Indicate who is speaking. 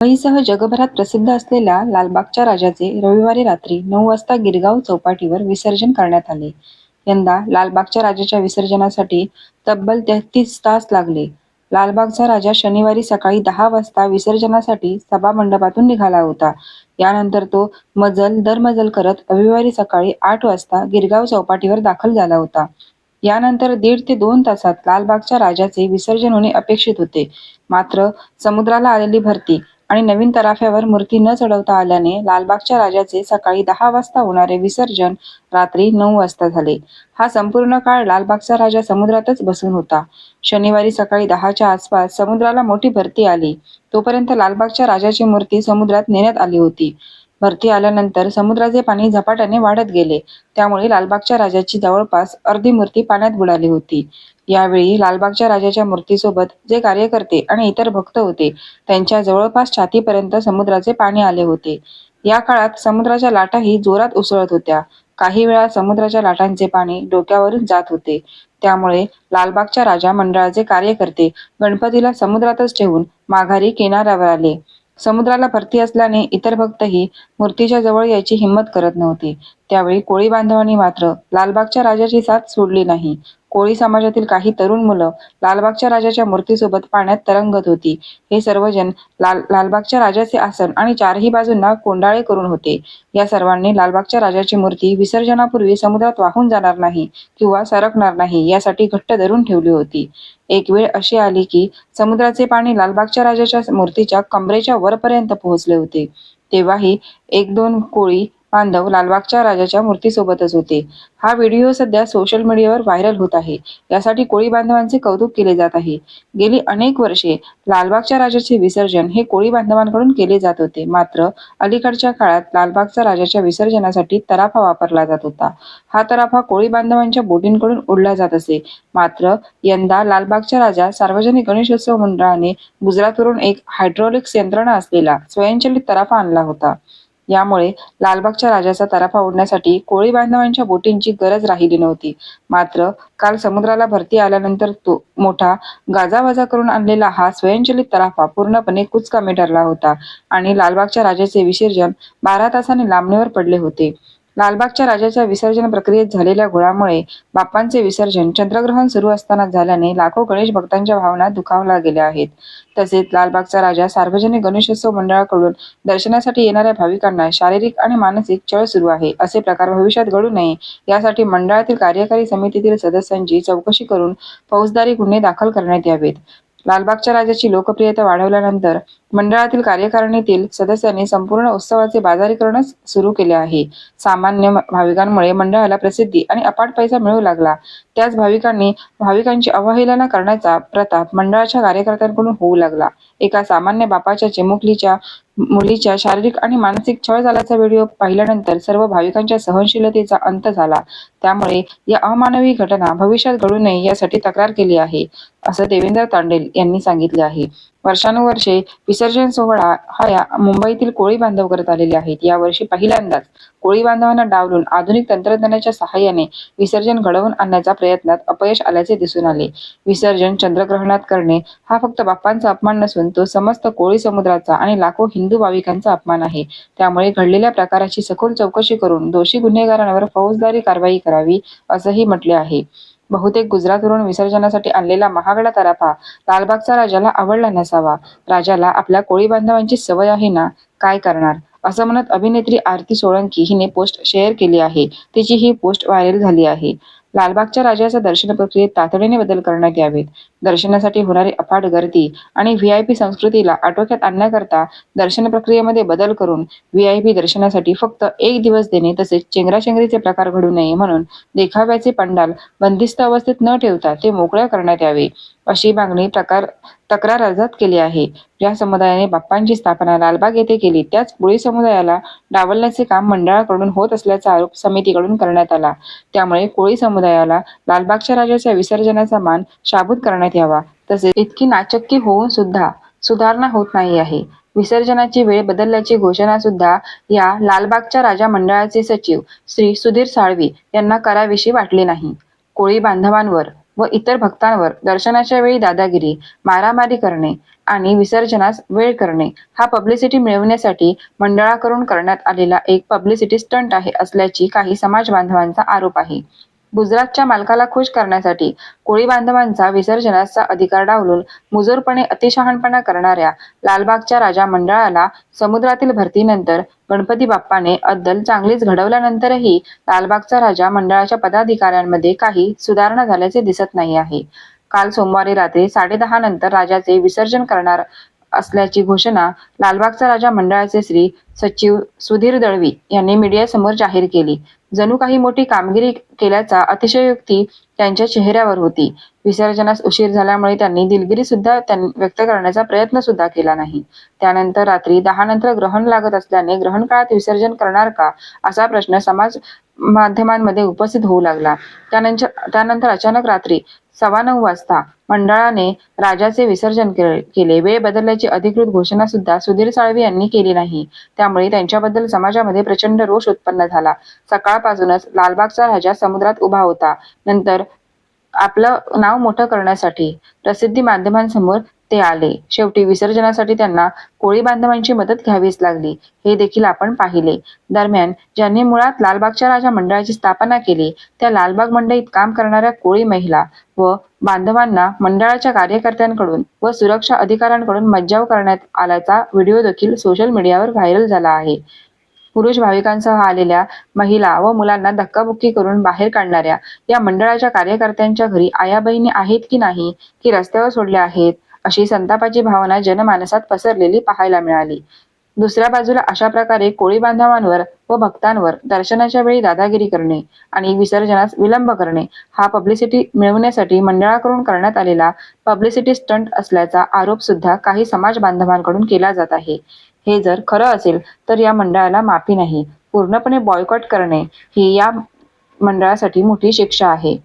Speaker 1: मुंबईसह जगभरात प्रसिद्ध असलेल्या लालबागच्या राजाचे रविवारी रात्री नऊ वाजता गिरगाव चौपाटीवर विसर्जन करण्यात आले. यंदा लालबागच्या राजाच्या विसर्जनासाठी तब्बल तेहतीस तास लागले. लालबागचा राजा शनिवारी सकाळी दहा वाजता विसर्जनासाठी सभामंडपातून निघाला होता. यानंतर तो मजल दरमजल करत रविवारी सकाळी आठ वाजता गिरगाव चौपाटीवर दाखल झाला होता. यानंतर दीड ते दोन तासात लालबागच्या राजाचे विसर्जन होणे अपेक्षित होते. मात्र समुद्राला आलेली भरती आणि नवीन तराफ्यावर मूर्ती न चढवता आल्याने लालबागच्या राजाचे सकाळी दहा वाजता होणारे विसर्जन रात्री नऊ वाजता झाले. हा संपूर्ण काळ लालबागचा राजा समुद्रातच बसून होता. शनिवारी सकाळी दहाच्या आसपास समुद्राला मोठी भरती आली. तोपर्यंत लालबागच्या राजाची मूर्ती समुद्रात नेण्यात आली होती. भरती आल्यानंतर समुद्राचे पाणी झपाट्याने वाढत गेले. त्यामुळे लालबागच्या राजाची जवळपास अर्धी मूर्ती पाण्यात बुडाली होती. यावेळी लालबागच्या राजाच्या मूर्तीसोबत जे कार्यकर्ते आणि इतर भक्त होते, त्यांच्या जवळपास छातीपर्यंत समुद्राचे पाणी आले होते. या काळात समुद्राच्या लाटाही जोरात उसळत होत्या. काही वेळा समुद्राच्या लाटांचे पाणी डोक्यावरून जात होते. त्यामुळे लालबागच्या राजा मंडळाचे कार्यकर्ते गणपतीला समुद्रातच ठेवून माघारी किनाऱ्यावर आले. समुद्राला भरती असल्याने इतर भक्तही मूर्तीच्या जवळ यायची हिंमत करत नव्हते. त्यावेळी कोळी बांधवांनी मात्र लालबागच्या राजाची साथ सोडली नाही. कोळी समाजातील काही तरुण मुलं लालबागच्या राजाच्या मूर्तीसोबत पाण्यात तरंगत होती. हे सर्वजण लाल लालबागच्या राजाचे आसन आणि चारही बाजूंना कोंडाळे करून होते. या सर्वांनी लालबागच्या राजाची मूर्ती विसर्जनापूर्वी समुद्रात वाहून जाणार नाही किंवा सरकणार नाही यासाठी घट्ट धरून ठेवली होती. एक वेळ अशी आली की समुद्राचे पाणी लालबागच्या राजाच्या मूर्तीच्या कमरेच्या वरपर्यंत पोहोचले होते. तेव्हाही एक दोन कोळी बांधव लालबागच्या राजाच्या मूर्तीसोबतच होते. हा व्हिडिओ सध्या सोशल मीडियावर व्हायरल होत आहे. यासाठी कोळी बांधवांचे कौतुक केले जात आहे. गेली अनेक वर्षे लालबागच्या राजाचे विसर्जन हे कोळी बांधवांकडून केले जात होते. मात्र अलीकडच्या काळात लालबागचा राजाच्या विसर्जनासाठी तराफा वापरला जात होता. हा तराफा कोळी बांधवांच्या बोटींकडून ओढला जात असे. मात्र यंदा लालबागच्या राजा सार्वजनिक गणेशोत्सव मंडळाने गुजरातवरून एक हायड्रॉलिक्स यंत्रणा असलेला स्वयंचलित तराफा आणला होता. यामुळे लालबागच्या राजाचा तराफा ओढण्यासाठी कोळी बांधवांच्या बोटींची गरज राहिली नव्हती. मात्र काल समुद्राला भरती आल्यानंतर तो मोठा गाजावाजा करून आणलेला हा स्वयंचलित तराफा पूर्णपणे कुचकामी ठरला होता आणि लालबागच्या राजाचे विसर्जन बारा तासांनी लांबणीवर पडले होते. लालबागच्या राजाच्या विसर्जन प्रक्रियेत झालेल्या घोळामुळे बाप्पांचे विसर्जन चंद्रग्रहण सुरू असताना झाल्याने लाखो गणेश भक्तांच्या भावना दुखावल्या गेल्या आहेत. तसेच लालबागचा राजा सार्वजनिक गणेशोत्सव मंडळाकडून दर्शनासाठी येणाऱ्या भाविकांना शारीरिक आणि मानसिक छळ सुरू आहे. असे प्रकार भविष्यात घडू नये यासाठी मंडळातील कार्यकारी समितीतील सदस्यांची चौकशी करून फौजदारी गुन्हे दाखल करण्यात यावेत. लालबागच्या राजाची लोकप्रियता वाढवल्यानंतर मंडळातील कार्यकारिणीतील सदस्यांनी संपूर्ण उत्सवाचे बाजारीकरणच सुरू केले आहे. सामान्य भाविकांमुळे मंडळाला प्रसिद्धी आणि अपाट पैसा मिळू लागला. त्याच भाविकांनी भाविकांची अवहेलना करण्याचा प्रताप मंडळाच्या कार्यकर्त्यांकडून होऊ लागला. एका सामान्य बापाच्या चिमुकलीच्या मुलीच्या शारीरिक आणि मानसिक छळ झाल्याचा व्हिडिओ पाहिल्यानंतर सर्व भाविकांच्या सहनशीलतेचा अंत झाला. त्यामुळे या अमानवी घटना भविष्यात घडू नये यासाठी तक्रार केली आहे, असं देवेंद्र तांडेल यांनी सांगितले आहे. वर्षानुवर्षे विसर्जन सोहळा हा या मुंबईतील कोळी बांधव करत आलेले आहेत. यावर्षी पहिल्यांदाच कोळी बांधवांना डावलून आधुनिक तंत्रज्ञानाच्या सहाय्याने विसर्जन घडवून आणण्याच्या प्रयत्नात अपयश आल्याचे दिसून आले. विसर्जन चंद्रग्रहणात करणे हा फक्त बाप्पांचा अपमान नसून तो समस्त कोळी समुद्राचा आणि लाखो हिंदू भाविकांचा अपमान आहे. त्यामुळे घडलेल्या प्रकाराची सखोल चौकशी करून दोषी गुन्हेगारांवर फौजदारी कारवाई करावी, असंही म्हटले आहे. बहुतेक गुजरातवरून विसर्जनासाठी आणलेला महागडा तराफा लालबागचा राजाला आवडला नसावा. राजाला आपल्या कोळी बांधवांची सवय आहे ना, काय करणार, असं म्हणत अभिनेत्री आरती सोळंकी हिने पोस्ट शेअर केली आहे. तिची ही पोस्ट व्हायरल झाली आहे. लालबागच्या राजाच्या दर्शन प्रक्रियेत तातडीने बदल करण्यात यावेत. दर्शनासाठी होणारी अफाट गर्दी आणि व्ही आय पी संस्कृतीला आटोक्यात आणण्याकरता दर्शन प्रक्रियेमध्ये बदल करून व्ही आय पी दर्शनासाठी फक्त एक दिवस देणे तसेच चेंगराचेंगरीचे प्रकार घडू नये म्हणून देखाव्याचे पंडाल बंदिस्त अवस्थेत न ठेवता ते मोकळ्या करण्यात यावे, अशी मागणी प्रकार तक्रार अर्जात केली आहे. ज्या समुदायाने बाप्पांची स्थापना लालबाग येथे केली त्याच कोळी समुदायाला डावलण्याचे काम मंडळाकडून होत असल्याचा आरोप समितीकडून करण्यात आला. त्यामुळे कोळी समुदायाला लालबागच्या राजाच्या विसर्जनाचा मान शाबूत करण्यात यावा. तसेच इतकी नाचक्की होऊन सुद्धा सुधारणा होत नाही आहे. विसर्जनाची वेळ बदलल्याची घोषणा सुद्धा या लालबागच्या राजा मंडळाचे सचिव श्री. सुधीर साळवी यांना कराविषयी वाटली नाही. कोळी बांधवांवर व इतर भक्तांवर दर्शनाच्या वेळी दादागिरी मारामारी करणे आणि विसर्जनास वेळ करणे हा पब्लिसिटी मिळवण्यासाठी मंडळाकडून करण्यात आलेला एक पब्लिसिटी स्टंट आहे असल्याची काही समाज बांधवांचा आरोप आहे. गुजरातच्या मालकाला खुश करण्यासाठी कोळी बांधवांचा विसर्जनाचा अधिकार डावलून मुजोरपणे अतिशहाणपणा करणाऱ्या लालबागच्या राजा मंडळाला समुद्रातील भरतीनंतर गणपती बाप्पाने अद्दल चांगलीच घडवल्यानंतरही लालबागचा राजा मंडळाच्या पदाधिकाऱ्यांमध्ये काही सुधारणा झाल्याचे दिसत नाही आहे. काल सोमवारी रात्री साडेदहा नंतर राजाचे विसर्जन करणार असल्याची घोषणा लालबागचा राजा मंडळाचे श्री सचिव सुधीर दळवी यांनी मीडियासमोर जाहीर केली. जणू काही मोठी कामगिरी केल्याचा अतिशयोक्ती त्यांच्या चेहऱ्यावर होती. विसर्जनास उशीर झाल्यामुळे त्यांनी दिलगिरी सुद्धा व्यक्त करण्याचा प्रयत्न सुद्धा केला नाही. त्यानंतर रात्री दहा नंतर ग्रहण लागत असल्याने ग्रहण काळात विसर्जन करणार का असा प्रश्न समाज माध्यमांमध्ये उपस्थित होऊ लागला. त्यानंतर त्यानंतर अचानक रात्री सव्वा नऊ वाजता मंडळाने राजाचे विसर्जन केले केले. वेळ बदलल्याची अधिकृत घोषणा सुद्धा सुधीर साळवी यांनी केली नाही. त्यामुळे त्यांच्याबद्दल समाजामध्ये प्रचंड रोष उत्पन्न झाला. सकाळपासूनच लालबागचा राजा समुद्रात उभा होता. नंतर आपलं नाव मोठं करण्यासाठी प्रसिद्धी माध्यमांसमोर ते आले. शेवटी विसर्जनासाठी त्यांना कोळी बांधवांची मदत घ्यावीच लागली. हे देखील आपण पाहिले. दरम्यान ज्यांनी मुळात लालबागच्या राजा मंडळाची स्थापना केली त्या लालबाग मंडईत काम करणाऱ्या कोळी महिला व बांधवांना मंडळाच्या कार्यकर्त्यांकडून व सुरक्षा अधिकाऱ्यांकडून मज्जाव करण्यात आल्याचा व्हिडिओ देखील सोशल मीडियावर व्हायरल झाला आहे. पुरुष भाविकांसह आलेल्या महिला व मुलांना धक्काबुक्की करून बाहेर काढणाऱ्या या मंडळाच्या कार्यकर्त्यांच्या घरी आया बहिणी आहेत की नाही की रस्त्यावर सोडल्या आहेत. अशी संतापाची भावना जनमानसात पसरलेली पाहायला मिळाली. दुसऱ्या बाजूला अशा प्रकारे कोळी बांधवांवर व भक्तांवर दर्शनाच्या वेळी दादागिरी करणे आणि विसर्जनास विलंब करणे हा पब्लिसिटी मिळवण्यासाठी मंडळाकडून करण्यात आलेला पब्लिसिटी स्टंट असल्याचा आरोप सुद्धा काही समाज बांधवांकडून केला जात आहे. हे जर खरं असेल तर या मंडळाला माफी नाही. पूर्णपणे बॉयकॉट करणे ही या मंडळासाठी मोठी शिक्षा आहे.